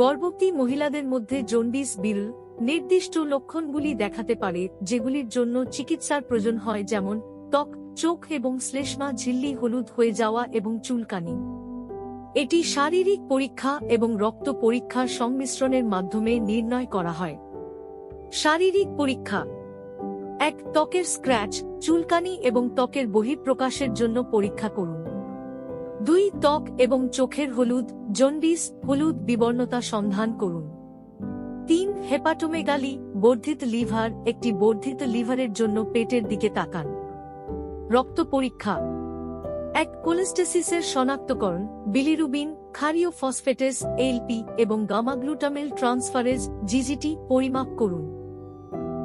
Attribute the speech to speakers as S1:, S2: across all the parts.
S1: গর্ভবতী মহিলাদের মধ্যে জন্ডিস বিল নির্দিষ্ট লক্ষণগুলি দেখাতে পারে, যেগুলির জন্য চিকিৎসার প্রয়োজন হয়, যেমন ত্বক, চোখ এবং শ্লেষ্মা, ঝিল্লি, হলুদ হয়ে যাওয়া এবং চুলকানি। এটি শারীরিক পরীক্ষা এবং রক্ত পরীক্ষার সংমিশ্রণের মাধ্যমে নির্ণয় করা হয়। শারীরিক পরীক্ষা। এক, ত্বকের স্ক্র্যাচ চুলকানি এবং ত্বকের বহিঃপ্রকাশের জন্য পরীক্ষা করুন। দুই ত্বক এবং চোখের হলুদ জন্ডিস হলুদ বিবর্ণতা সন্ধান করুন। তিন, হেপাটোমেগালি, বর্ধিত লিভার, একটি বর্ধিত লিভারের জন্য পেটের দিকে তাকান। রক্ত পরীক্ষা। এক, কোলেস্টেসিসের শনাক্তকরণ, বিলিরুবিন, ক্ষারীয় ফসফেটেস এলপি এবং গামাগ্লুটামেল ট্রান্সফারেজ জিজিটি পরিমাপ করুন।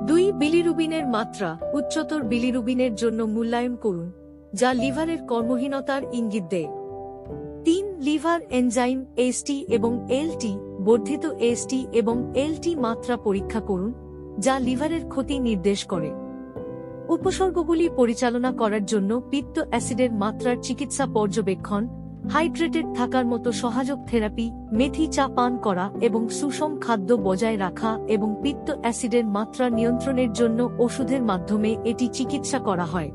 S1: দুই, বিলিরুবিনের মাত্রা, উচ্চতর বিলিরুবিনের জন্য মূল্যায়ন করুন, যা লিভারের কর্মহীনতার ইঙ্গিত দেয়। লিভার এনজাইম এসটি এবং এলটি বর্ধিত এসটি এবং এলটি মাত্রা পরীক্ষা করুন, যা লিভারের ক্ষতি নির্দেশ করে। উপসর্গগুলি পরিচালনা করার জন্য পিত্ত অ্যাসিডের মাত্রার চিকিৎসা পর্যবেক্ষণ, হাইড্রেটেড থাকার মতো সহায়ক থেরাপি, মেথি চা পান করা এবং সুষম খাদ্য বজায় রাখা এবং পিত্ত অ্যাসিডের মাত্রা নিয়ন্ত্রণের জন্য ওষুধের মাধ্যমে এটি চিকিৎসা করা হয়।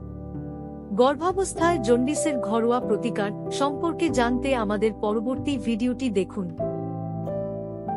S1: গর্ভাবস্থায় জন্ডিসের ঘরোয়া প্রতিকার সম্পর্কে জানতে আমাদের পরবর্তী ভিডিওটি দেখুন।